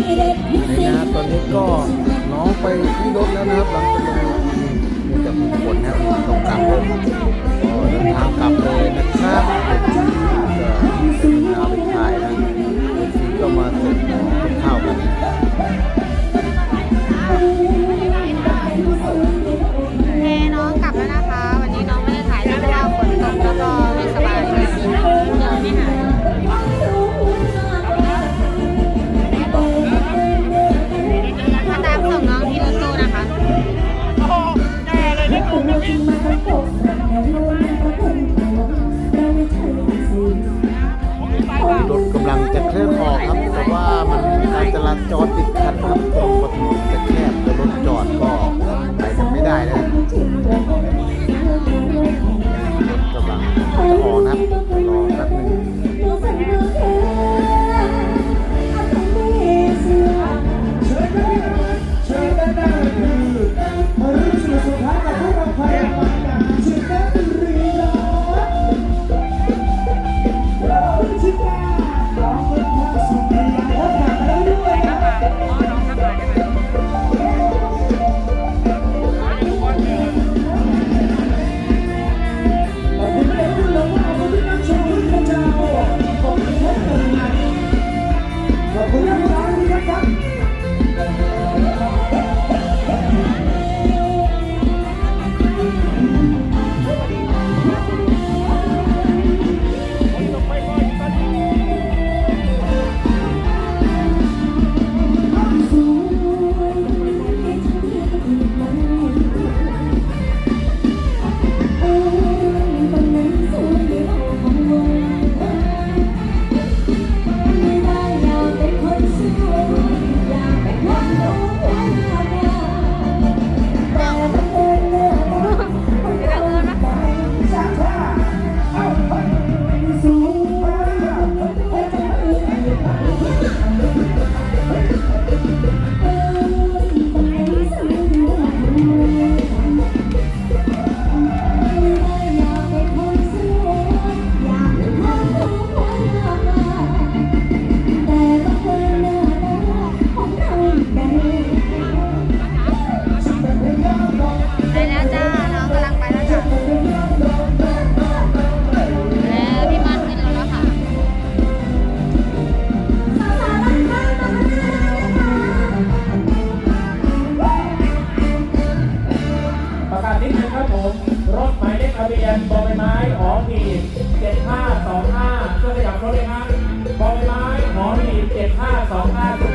นี่นะครับตอนนี้ก็น้องไปที่รถแล้วนะครับหลังจากลงมีแต่มีฝนนะครับต้องกลับเลยก็เดินทางกลับเลยนะครับ จรติดขัดครับกรงถนนจะ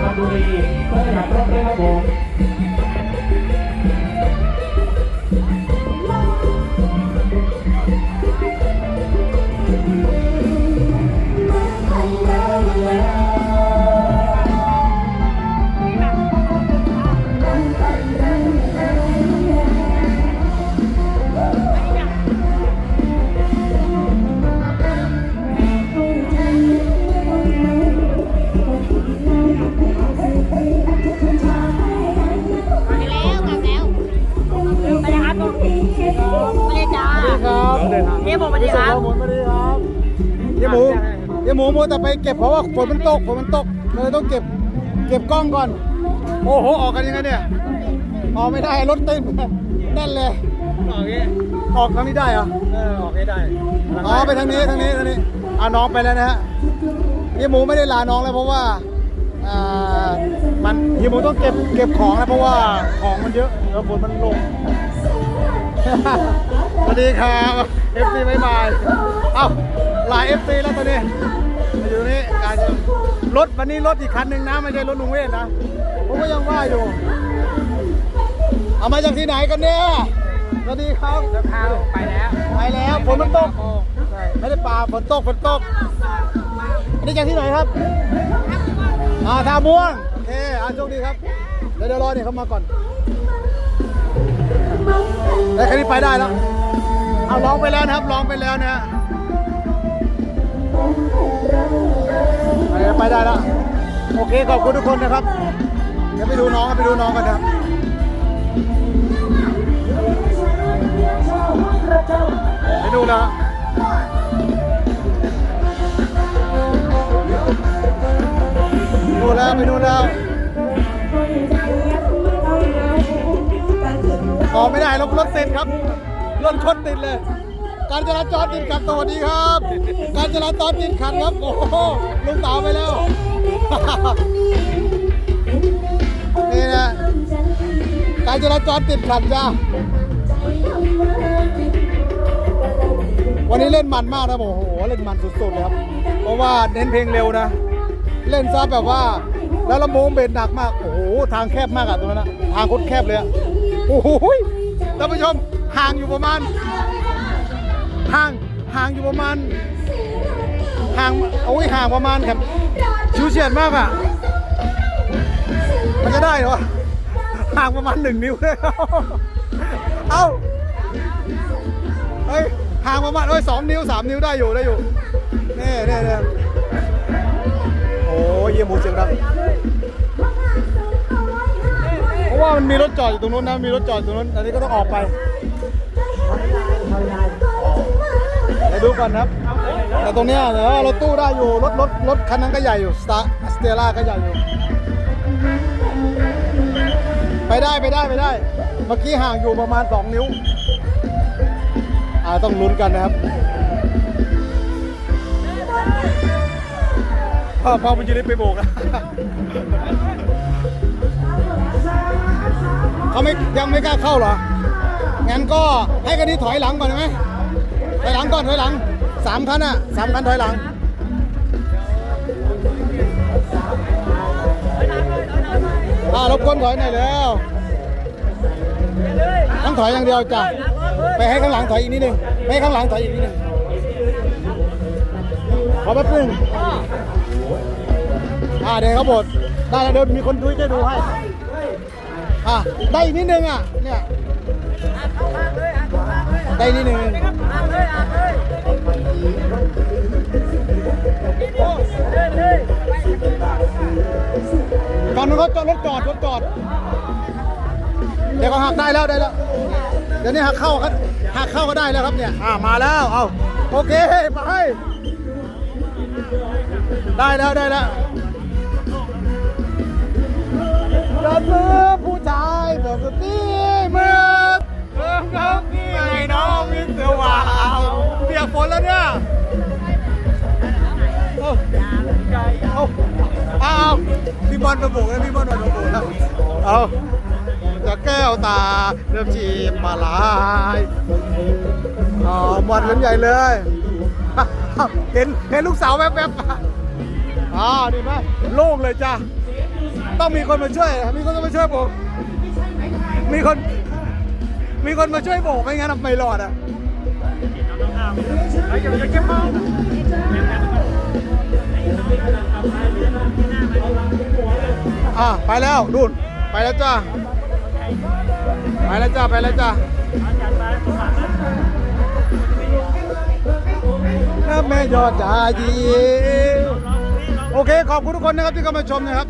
7525สุพรรณบุรีช่วยขยับรถด้วยครับผม เฮียบอกมาดีครับหมุนมาดีครับเยี่ยหมูเยี่ยหมูมัวแต่ไปเก็บเพราะว่าฝนมันตกฝนมันตกเลยต้องเก็บเก็บกล้องก่อน โอ้โหออกกันยังไงเนี่ยออกไม่ได้รถติดแน่นเลยออกนี้ออกทางนี้ได้เหรอเออออกให้ได้อ๋อไปทางนี้ทางนี้ทางนี้อ่าน้องไปแล้วนะฮะเฮียหมูไม่ได้ลาน้องแล้วเพราะว่าอ่ามันเฮียหมูต้องเก็บเก็บของนะเพราะว่าของมันเยอะแล้วฝนมันลง สวัสดีครับเอฟซีบายบายเอ้าหลายเอฟซีแล้วตอนนี้มาอยู่นี่การจะรถวันนี้รถอีกคันหนึ่งนะไม่ใช่รถลุงเวทนะผมก็ยังว่าอยู่ เอามาจากที่ไหนกันเนี่ยสวัสดีครับเท้าไปแล้วไปแล้วฝนมันตกไม่ได้ปลาฝนตกฝนตกอันนี้จากที่ไหนครับอ่าท่าม่วงโอเคอ่าโชคดีครับเดี๋ยวเดี๋ยวรอเนี่ยเขามาก่อน ได้แค่นี้ไปได้แล้ว เอาร้องไปแล้วนะครับร้องไปแล้วนะฮะไปได้แล้ว โอเคขอบคุณทุกคนนะครับ เดี๋ยวไปดูน้องไปดูน้องกันนะครับไปดูแล้วดูแล้วไปดูแล้ว ออไม่ได้รถรถติดครับรถคนติดเลย การจราจรติดขัดสวัสดีครับ การจราจรติดขัดครับโอ้โหลุงสาวไปแล้วนี่นะการจราจรติดขัดจ้าวันนี้เล่นมันมากนะโอ้โหเล่นมันสุดๆเลยครับ เพราะว่าเน้นเพลงเร็วนะ เล่นซะแบบว่า แล้วลำโพงเบสหนักมาก โอ้โหทางแคบมากอะตรงนั้นนะทางคตรแคบเลยอะ โอ้โหท่านผู้ชมห่างอยู่ประมาณห่างห่างอยู่ประมาณห่างโอ้ยห่างประมาณครับชิวเฉียดมากอะมันจะได้เหรอห่างประมาณหนึ่งนิ้วเลยเอ้าเฮ้ยห่างประมาณเอ้ยสองนิ้วสามนิ้วได้อยู่ได้อยู่นี่นี่นี่โอ้ยเยี่ยมหมูเสียงดังะว่ามันมีรถจอดอยู่ตรงนู้นนะ มีรถจอดอยู่ตรงนู้น อันนี้ก็ต้องออกไปไปดูก่อนครับ แต่ตรงเนี้ยเรถตู้ได้อยู่ รถรถรถคันนั้นก็ใหญ่อยู่ สตาร์สเตล่าก็ใหญ่อยู่ ไปได้ไปได้ไปได้ เมื่อกี้ห่างอยู่ประมาณ 2 นิ้ว อ่าต้องลุ้นกันนะครับพ่อพ่อมันจะได้ไปโบกนะ เขาไม่ยังไม่กล้าเข้าเหรอ งั้นก็ให้กันนี้ถอยหลังก่อนได้ไหมถอยหลังก่อนถอยหลังสามคันอะสามคันถอยหลังอ่ารบกวนถอยหน่อยแล้วต้องถอยอย่างเดียวจ้ะไปให้ข้างหลังถอยอีกนิดนึงไปให้ข้างหลังถอยอีกนิดนึงขอแป๊บนึงอ่าเดี๋ยวเขาบดได้แล้วเดี๋ยวมีคนดูจะดูให้ อะได้อีกนิดนึงอะเนี่ยได้นิดนึงก่อนนู้นเขาจอดรถจอดรถจอดเดี๋ยวก็หักได้แล้วได้แล้วเดี๋ยวนี้หักเข้าครับหักเข้าก็ได้แล้วครับเนี่ยอ่ามาแล้วเอาโอเคไปได้แล้วได้แล้วเราซื้อ นแล้วเนี่ยเอาเอาเอาพี่บอลมาโบกแล้วพี่บอลมาโบกแล้วเอาจะแก้วตาเริ่มชีมมาลายอ๋อหมดกันใหญ่เลย เห็นเห็นลูกสาวแวบๆอ๋อดีไหมโล่งเลยจ้ะต้องมีคนมาช่วย มีคนมาช่วยผมมีคน มีคนมาช่วยโบกไม่งั้นไม่รอดอะ อะไปแล้วดุนไปแล้วจ้าไปแล้วจ้าไปแล้วจ้าแม่ยอดจาดีโอเค ขอบคุณทุกคนนะครับที่เข้ามาชมนะครับ